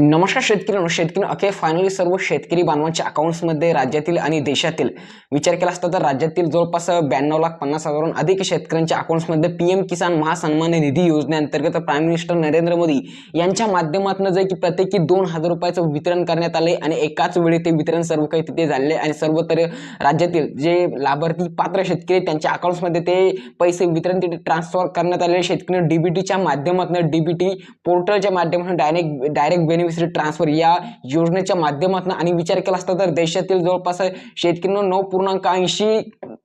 नमस्कार शेतकरी शेतकरी. अखेर फायनली सर्व शेतकरी बांधवांच्या अकाउंट्समध्ये राज्यातील आणि देशातील विचार केला असता तर राज्यातील जवळपास ब्याण्णव लाख पन्नास हजारहून अधिक शेतकऱ्यांच्या अकाउंट्समध्ये पी एम किसान महासन्मान निधी योजनेअंतर्गत प्राईम मिनिस्टर नरेंद्र मोदी यांच्या माध्यमातून जे की प्रत्येकी दोन हजार रुपयाचं वितरण करण्यात आले आणि एकाच वेळी ते वितरण सर्व काही तिथे झाले आणि सर्व तर राज्यातील जे लाभार्थी पात्र शेतकरी त्यांच्या अकाउंट्समध्ये ते पैसे वितरण तिथे ट्रान्सफर करण्यात आलेले शेतकरी डीबीटीच्या माध्यमातून डीबीटी पोर्टलच्या माध्यमातून डायरेक्ट डायरेक्ट बेनिफिशरी ट्रान्सफर या योजनेच्या माध्यमातून आणि विचार केला असता तर देशातील जवळपास शेतकऱ्यांना नऊ पूर्णांक ऐंशी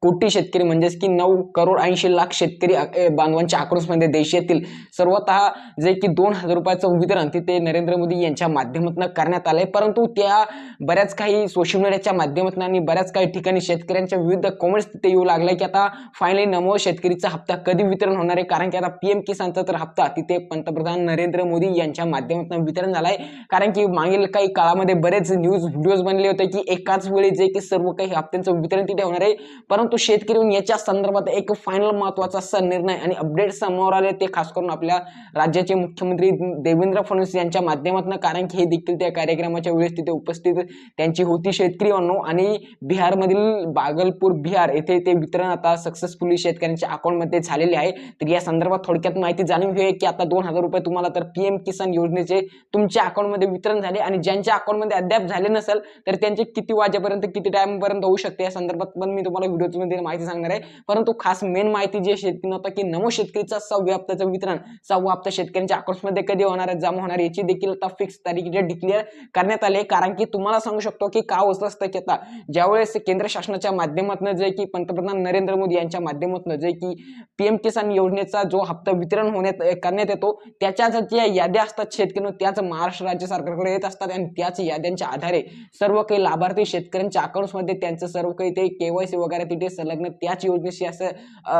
कोटी शेतकरी म्हणजेच की नऊ करोड ऐंशी लाख शेतकरी बांधवांच्या अकाउंट्समध्ये देशातील सर्वतः जे की दोन हजार रुपयाचं वितरण तिथे नरेंद्र मोदी यांच्या माध्यमातून करण्यात आलंय. परंतु त्या बऱ्याच काही सोशल मीडियाच्या माध्यमातून आणि बऱ्याच काही ठिकाणी शेतकऱ्यांच्या विविध कमेंट्स तिथे येऊ लागल्या की आता फायनली नमो शेतकरीचा हप्ता कधी वितरण होणार आहे? कारण की आता पीएम किसानचा तर हप्ता तिथे पंतप्रधान नरेंद्र मोदी यांच्या माध्यमातून वितरण झालाय. कारण की मागील काही काळामध्ये बरेच न्यूज व्हिडिओज बनले होते की एकाच वेळी जे की सर्व काही हप्त्यांचं वितरण तिथे होणार आहे. परंतु शेतकरी याच्या संदर्भात एक फायनल महत्त्वाचा सण निर्णय आणि अपडेट समोर आले ते खास करून आपल्या राज्याचे मुख्यमंत्री देवेंद्र फडणवीस यांच्या माध्यमातून कारण की हे देखील त्या कार्यक्रमाच्या वेळेस तिथे उपस्थित त्यांची होती शेतकरी अनो आणि बिहारमधील बागलपूर बिहार येथे ते वितरण आता सक्सेसफुली शेतकऱ्यांच्या अकाउंटमध्ये झालेले आहे. तर या संदर्भात थोडक्यात माहिती जाणून घेऊया की आता दोन हजार रुपये तुम्हाला तर पीएम किसान योजनेचे तुमच्या अकाउंटमध्ये वितरण झाले आणि ज्यांच्या अकाउंटमध्ये अद्याप झाले नसेल तर त्यांचे किती वाजेपर्यंत किती टाइमपर्यंत होऊ शकते या संदर्भात पण मी तुम्हाला व्हिडिओमध्ये माहिती सांगणार आहे. परंतु खास मेन माहिती जी शेतकरी होता की नमो शेतकरीचा सहाव्या हप्त्याचं वितरण सहावा हप्ता शेतकऱ्यांच्या अकाउंटमध्ये कधी होणार आहे जमा होणार याची देखील आता फिक्स तारीख डिक्लेअर करण्यात आली आहे. कारण की तुम्हाला सांगू शकतो की का होत असतं की आता ज्यावेळेस केंद्र शासनाच्या माध्यमातून जे की पंतप्रधान नरेंद्र मोदी यांच्या माध्यमातून जे की पीएम किसान योजनेचा जो हप्ता वितरण होण्यात करण्यात येतो त्याच्याच ज्या याद्या असतात शेतकरी त्याच महाराष्ट्र राज्य सरकारकडे येत असतात आणि त्याच याद्यांच्या आधारे सर्व काही लाभार्थी शेतकऱ्यांच्या अकाउंट्समध्ये त्यांचं सर्व काही ते केवायसी वगैरे तिथे संलग्न त्याच योजनेशी असं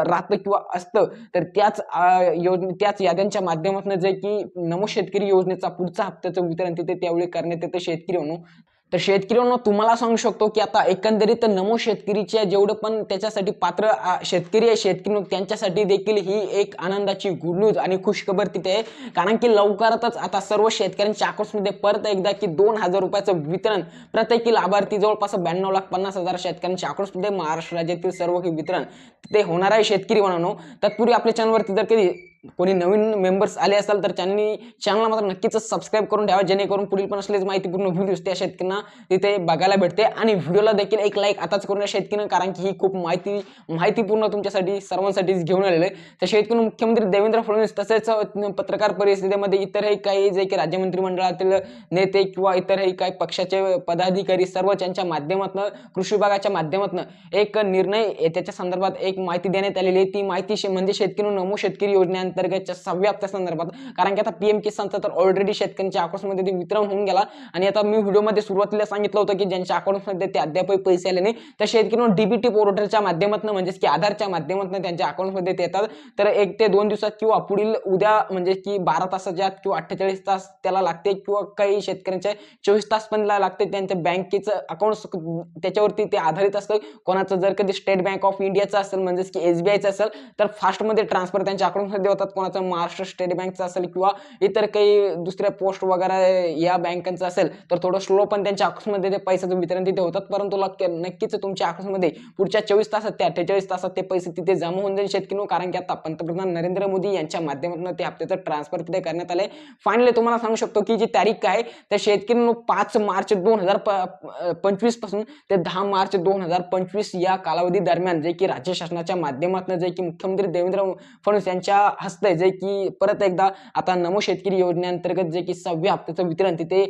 राहतं किंवा असतं तर त्याच अं, योजने त्याच याद्यांच्या माध्यमातून जे की नमो शेतकरी योजनेचा पुढचा हप्त्याचं वितरण तिथे त्यावेळी करण्यात येतं. शेतकरी म्हणून तर शेतकऱ्यांना तुम्हाला सांगू शकतो की आता एकंदरीत नमो शेतकरीच्या जेवढं पण त्याच्यासाठी पात्र शेतकरी आहे शेतकरी त्यांच्यासाठी देखील ही एक आनंदाची गुड न्यूज आणि खुशखबर तिथे आहे. कारण की लवकरातच आता सर्व शेतकऱ्यांच्या अकाउंट्समध्ये परत एकदा की दोन हजार रुपयाचं वितरण प्रत्येकी लाभार्थी जवळपास ब्याण्णव लाख पन्नास हजार शेतकऱ्यांच्या अकाउंट्समध्ये महाराष्ट्र राज्यातील सर्व काही वितरण ते होणार आहे शेतकरी म्हणून तत्पूर्वी आपल्या चॅनलवरती जर कधी कोणी नवीन मेंबर्स आले असाल तर त्यांनी चॅनलला मात्र नक्कीच सबस्क्राईब करून ठेवा जेणेकरून पुढील पण असलेच माहितीपूर्ण व्हिडिओज त्या शेतकऱ्यांना तिथे बघायला भेटते. आणि व्हिडिओला देखील एक लाईक आताच करून या शेतकऱ्यांना कारण की ही खूप माहिती माहितीपूर्ण तुमच्यासाठी सर्वांसाठीच घेऊन आलेलं आहे. तर शेतकरी मुख्यमंत्री देवेंद्र फडणवीस तसेच पत्रकार परिषदेमध्ये इतरही काही जे की राज्य मंत्रिमंडळातील नेते किंवा इतरही काही पक्षाचे पदाधिकारी सर्व त्यांच्या माध्यमातून कृषी विभागाच्या माध्यमातून एक निर्णय त्याच्या संदर्भात एक माहिती देण्यात आलेली आहे. ती माहिती म्हणजे शेतकरी नमो शेतकरी अंतर्गतच्या सहाव्या हप्त्या संदर्भात. कारण की आता पीएम किसानचा तर ऑलरेडी शेतकऱ्यांच्या अकाउंटमध्ये ते वितरण होऊन गेला. आणि आता मी व्हिडिओमध्ये सुरुवातीला सांगितलं होतं की ज्यांच्या अकाउंटमध्ये ते अद्यापही पैसे आले नाही त्या शेतकऱ्यांना डीबीटी पोर्टलच्या माध्यमातून म्हणजेच की आधारच्या माध्यमातून त्यांच्या अकाउंटमध्ये ते येतात. तर एक ते दोन दिवसात किंवा पुढील उद्या म्हणजे की बारा तासाच्या किंवा अठ्ठेचाळीस तास त्याला लागते किंवा काही शेतकऱ्यांच्या चोवीस तास पण लागते. त्यांच्या बँकेचं अकाउंट त्याच्यावरती ते आधारित असतं. कोणाचं जर कधी स्टेट बँक ऑफ इंडियाचं असेल म्हणजेच की एस बी आयचं असेल तर फास्टमध्ये ट्रान्सफर त्यांच्या अकाउंटमध्ये होतात. कोणाचं महाराष्ट्र स्टेट बँकचं असेल किंवा इतर काही दुसऱ्या पोस्ट वगैरे या बँकांचं असेल तर थोडं स्लो पण त्यांच्या अकाउंटमध्ये ते पैशाचं वितरण तिथे होतात. परंतु नक्कीच तुमच्या अकाउंटमध्ये पुढच्या चोवीस तासात ते अठ्ठेचाळीस तासात ते पैसे तिथे जमा होऊन जाईल शेतकरी कारण की आता पंतप्रधान नरेंद्र मोदी यांच्या माध्यमातून ते हप्त्याचं ट्रान्सफर तिथे करण्यात आले फायनली तुम्हाला सांगू शकतो की जी तारीख काय तर शेतकरी पाच मार्च दोन हजार पंचवीसपासून ते दहा मार्च दोन हजार पंचवीस या कालावधी दरम्यान जे की राज्य शासनाच्या माध्यमातून जे की मुख्यमंत्री देवेंद्र फडणवीस यांच्या हस्ते जे की परत एकदा आता नमो शेतकरी योजनेअंतर्गत जे की सहाव्या हप्त्याचं वितरण तिथे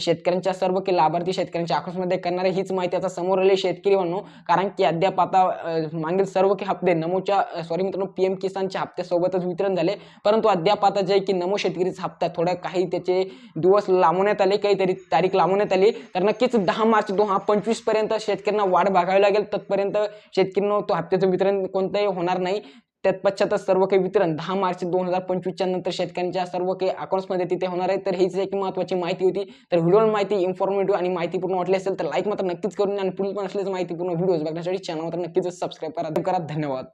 शेतकऱ्यांच्या सर्व की लाभार्थी शेतकऱ्यांच्या अकाउंटमध्ये करणारे हीच माहिती आता समोर आली शेतकरी म्हणून कारण की अद्याप आता मागील सर्व की हप्ते नमोच्या सॉरी मित्रांनो पीएम किसानच्या हप्त्यासोबतच वितरण झाले. परंतु अद्याप आता जे की नमो शेतकरीचा हप्ता थोडा काही त्याचे दिवस लांबवण्यात आले काहीतरी तारीख लांबवण्यात आली. तर नक्कीच दहा मार्च दोन हजार पंचवीसपर्यंत शेतकऱ्यांना वाढ बघावी लागेल. तत्पर्यंत शेतकऱ्यांना तो हप्त्याचं वितरण कोणतंही होणार नाही. तत्पश्चातच सर्व काही वितरण. दहा मार्च दोन हजार पंचवीसच्या नंतर शेतकऱ्यांच्या सर्व काही अकाउंट्समध्ये तिथे होणार आहे. तर हीच एक महत्त्वाची माहिती होती. तर व्हिडिओ माहिती इन्फॉर्मेटिव्ह आणि माहितीपूर्ण वाटली असेल तर लाईक मात्र नक्कीच करून आणि पुढील पण असलेच माहितीपूर्ण व्हिडिओज बघण्यासाठी चॅनल मात्र नक्कीच सबस्क्राईब करा करा. धन्यवाद.